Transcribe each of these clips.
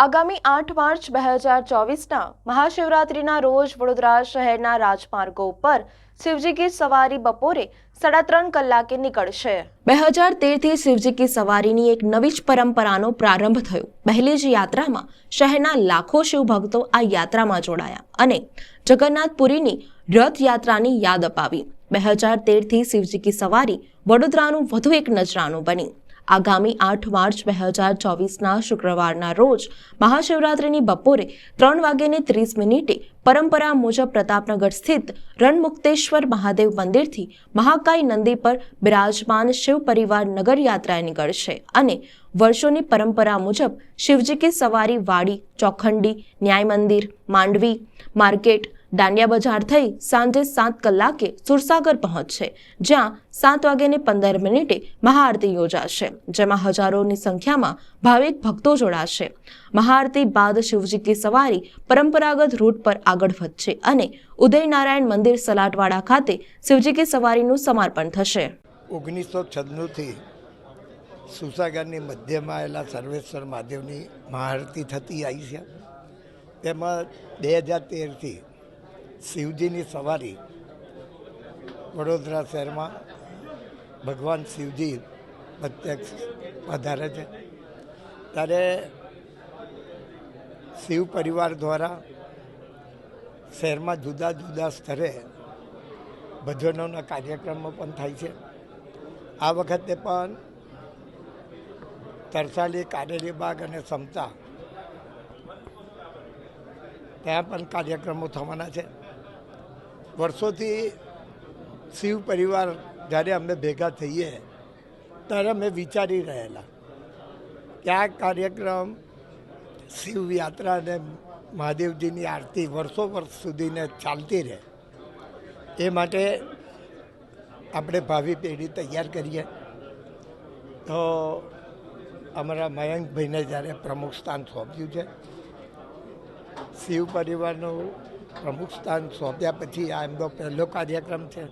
આગામી આઠ માર્ચ બે હજાર ચોવીસના મહાશિવરાત્રિના રોજ વડોદરા શહેરના રાજમાર્ગો ઉપર શિવજી કી સવારી બપોરે સાડા ત્રણ કલાકે નીકળશે. બે હજાર તેરથી શિવજી કી સવારીની એક નવી જ પરંપરાનો પ્રારંભ થયો. પહેલી જ યાત્રામાં શહેરના લાખો શિવભક્તો આ યાત્રામાં જોડાયા અને જગન્નાથપુરીની રથયાત્રાની યાદ અપાવી. બે હજાર તેરથી શિવજી કી સવારી વડોદરાનું વધુ એક નજરાનું બની. આગામી આઠ માર્ચ બે હજાર ચોવીસના શુક્રવારના રોજ મહાશિવરાત્રિની બપોરે ત્રણ વાગ્યાને ત્રીસ મિનિટે પરંપરા મુજબ પ્રતાપનગર સ્થિત રણમુક્તેશ્વર મહાદેવ મંદિરથી મહાકાય નંદી પર બિરાજમાન શિવ પરિવાર નગર યાત્રા નીકળશે અને વર્ષોની પરંપરા મુજબ શિવજી કી સવારી વાડી, ચોખંડી ન્યાય મંદિર માંડવી, માર્કેટ દાંડિયા બજાર થઈ સાંજે સાત કલાકે સુરસાગર પહોંચશે જ્યાં સાત વાગ્યાને પંદર મિનિટે મહાઆરતી યોજાશે, જેમાં હજારોની સંખ્યામાં ભાવિક ભક્તો જોડાશે. મહાઆરતી બાદ શિવજી કી સવારી પરંપરાગત રૂટ પર આગળ વધશે અને ઉદયનારાયણ મંદિર સલાટવાડા ખાતે શિવજી કી સવારીનું સમાર્પણ થશે. ઓગણીસો છન્નુંથી સુસાગરની મધ્યમાં આવેલા સર્વેશ્વર મહાદેવની મહાઆરતી થતી આવી છે. તેમાં બે હજાર તેરથી શિવજીની સવારી વડોદરા શહેરમાં. ભગવાન શિવજી પ્રત્યક્ષ પધારે છે. ત્યારે શિવ પરિવાર દ્વારા શહેરમાં જુદા જુદા સ્તરે ભજનોના કાર્યક્રમો પણ થાય છે. આ વખતે પણ તરસાલી કારેલીબાગ અને સમતા ત્યાં પણ કાર્યક્રમો થવાના છે. વર્ષોથી શિવ પરિવાર જ્યારે અમે ભેગા થઈએ, ત્યારે અમે વિચારી રહેલા કે આ કાર્યક્રમ શિવ યાત્રા અને મહાદેવજીની આરતી વર્ષો વર્ષ સુધીને ચાલતી રહે. એ માટે આપણે ભાવિ પેઢી તૈયાર કરીએ. તો અમારા મયંકભાઈને જ્યારે પ્રમુખ સ્થાન સોંપ્યું છે, શિવ પરિવારનું પ્રમુખ સ્થાન સોંપ્યા પછી આ એમનો પહેલો કાર્યક્રમ છે.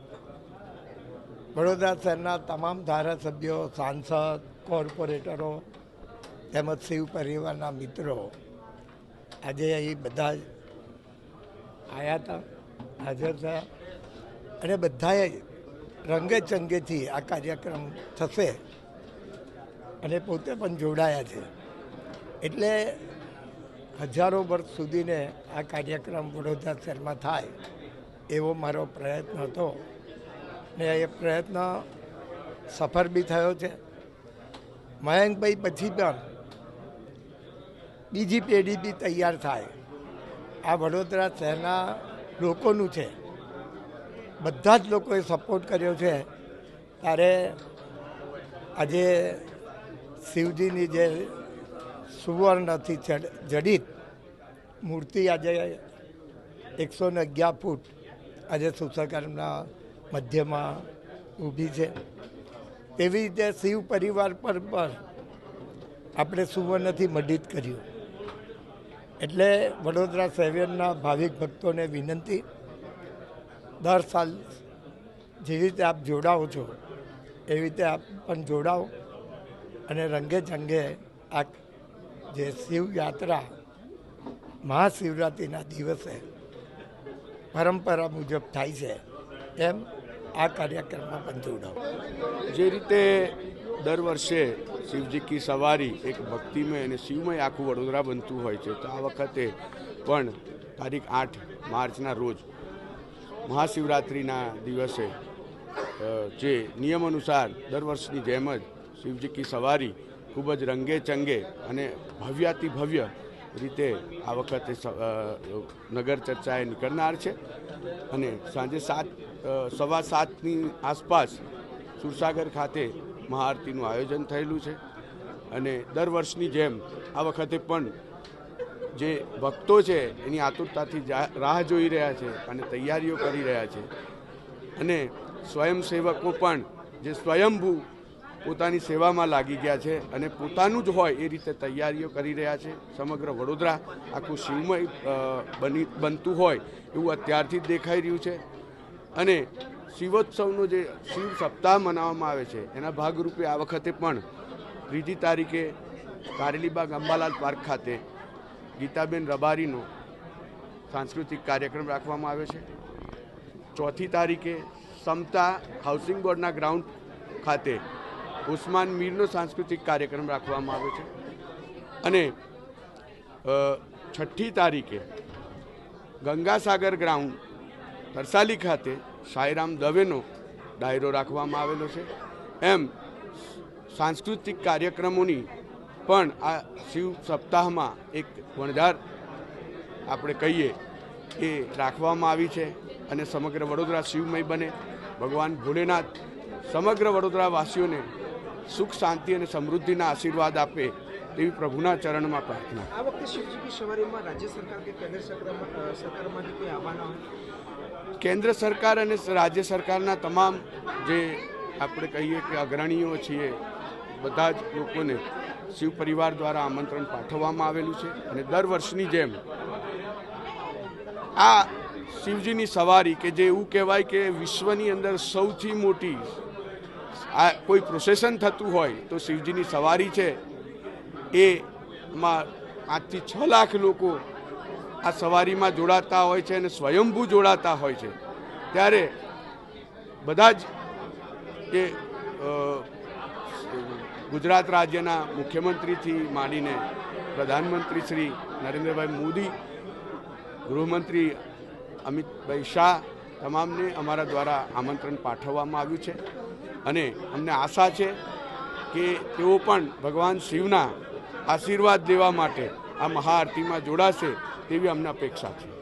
વડોદરા શહેરના તમામ ધારાસભ્યો, સાંસદ, કોર્પોરેટરો તેમજ શિવ પરિવારના મિત્રો આજે અહીં બધા આવ્યા હતા, હાજર થયા અને બધાએ રંગે ચંગેથી આ કાર્યક્રમ થશે અને પોતે પણ જોડાયા છે. એટલે હજારો વર્ષ સુધીને આ કાર્યક્રમ વડોદરા શહેરમાં થાય એવો મારો પ્રયત્ન હતો. ને એ પ્રયત્ન સફળ બી થયો છે. મયંકભાઈ પછી પણ બીજી પેઢી બી તૈયાર થાય. આ વડોદરા શહેરના લોકોનું છે. બધા જ લોકોએ સપોર્ટ કર્યો છે. ત્યારે આજે શિવજીની જે સુવર્ણથી જડિત મૂર્તિ આજે એકસો ને અગિયાર ફૂટ આજે સુસકરના મધ્યમાં ઊભી છે. તેવી રીતે શિવ પરિવાર પર પણ આપણે સુવર્ણથી મડિત કર્યું. એટલે વડોદરા શહેરના ભાવિક ભક્તોને વિનંતી, દર સાલ જેવી રીતે આપ જોડાઓ છો, એવી રીતે આપ પણ જોડાઓ અને રંગે ચંગે આ જે શિવ યાત્રા મહાશિવરાત્રિના દિવસે પરંપરા મુજબ થાય છે, એમ આ કાર્યક્રમમાં પણ જે રીતે દર વર્ષે શિવજી કી સવારી એક ભક્તિમય અને શિવમય આખું વડોદરા બનતું હોય છે, તો આ વખતે પણ તારીખ આઠ માર્ચના રોજ મહાશિવરાત્રિના દિવસે જે નિયમ અનુસાર દર વર્ષની જેમ જ શિવજી કી સવારી ખૂબ જ રંગે ચંગે અને ભવ્યાતિ ભવ્ય રીતે આ વખતે નગર ચર્ચાએ નીકળનાર છે. અને સાંજે સાત સવા સાતની આસપાસ સુરસાગર ખાતે મહાઆરતીનું આયોજન થયેલું છે. અને દર વર્ષની જેમ આ વખતે પણ જે ભક્તો છે એની આતુરતાથી રાહ જોઈ રહ્યા છે અને તૈયારીઓ કરી રહ્યા છે. અને સ્વયંસેવકો પણ જે સ્વયંભૂ પોતાની સેવામાં લાગી ગયા છે અને પોતાનું જ હોય એ રીતે તૈયારીઓ કરી રહ્યા છે. સમગ્ર વડોદરા આખું શિવમય બની, બનતું હોય એવું અત્યારથી જ દેખાઈ રહ્યું છે. અને શિવોત્સવનો જે શિવ સપ્તાહ મનાવવામાં આવે છે, એના ભાગરૂપે આ વખતે પણ ત્રીજી તારીખે કારેલીબાગ અંબાલાલ પાર્ક ખાતે ગીતાબેન રબારીનો સાંસ્કૃતિક કાર્યક્રમ રાખવામાં આવ્યો છે. ચોથી તારીખે સમતા હાઉસિંગ બોર્ડના ગ્રાઉન્ડ ખાતે ઉસ્માન મીરનો સાંસ્કૃતિક કાર્યક્રમ રાખવામાં આવ્યો છે. અને છઠ્ઠી તારીખે ગંગાસાગર ગ્રાઉન્ડ, તરસાલી ખાતે સાંઈરામ દવેનો ડાયરો રાખવામાં આવેલો છે. એમ, સાંસ્કૃતિક કાર્યક્રમોની પણ આ શિવ સપ્તાહમાં એક વણઝાર આપણે કહીએ એ રાખવામાં આવી છે અને સમગ્ર વડોદરા શિવમય બને. ભગવાન ભોલેનાથ સમગ્ર વડોદરાવાસીઓને સુખ શાંતિ અને સમૃદ્ધિના આશીર્વાદ આપે તેવી પ્રભુના ચરણમાં પ્રાર્થના. આ વખતે શિવજી સવારીમાં રાજ્ય સરકાર કે કેન્દ્ર સરકારમાંથી કોઈ આવવાના હોય કેન્દ્ર સરકાર અને રાજ્ય સરકારના તમામ જે આપણે કહીએ કે અગ્રણીઓ છીએ બધા જ લોકોને શિવ પરિવાર દ્વારા આમંત્રણ પાઠવવામાં આવેલું છે અને દર વર્ષની જેમ આ શિવજીની સવારી કે જે એવું કહેવાય કે વિશ્વની અંદર સૌથી મોટી આ કોઈ પ્રોસેશન થતું હોય તો શિવજીની સવારી છે. એમાં પાંચથી છ લાખ લોકો આ સવારીમાં જોડાતા હોય છે અને સ્વયંભૂ જોડાતા હોય છે. ત્યારે બધા જ એ ગુજરાત રાજ્યના મુખ્યમંત્રીથી માંડીને પ્રધાનમંત્રી શ્રી નરેન્દ્રભાઈ મોદી, ગૃહમંત્રી અમિતભાઈ શાહ, તમામને અમારા દ્વારા આમંત્રણ પાઠવવામાં આવ્યું છે. અને અમને આશા છે કે તેઓ પણ ભગવાન શિવના આશીર્વાદ લેવા માટે આ મહાઆરતીમાં જોડાશે તેવી અમને અપેક્ષા છે.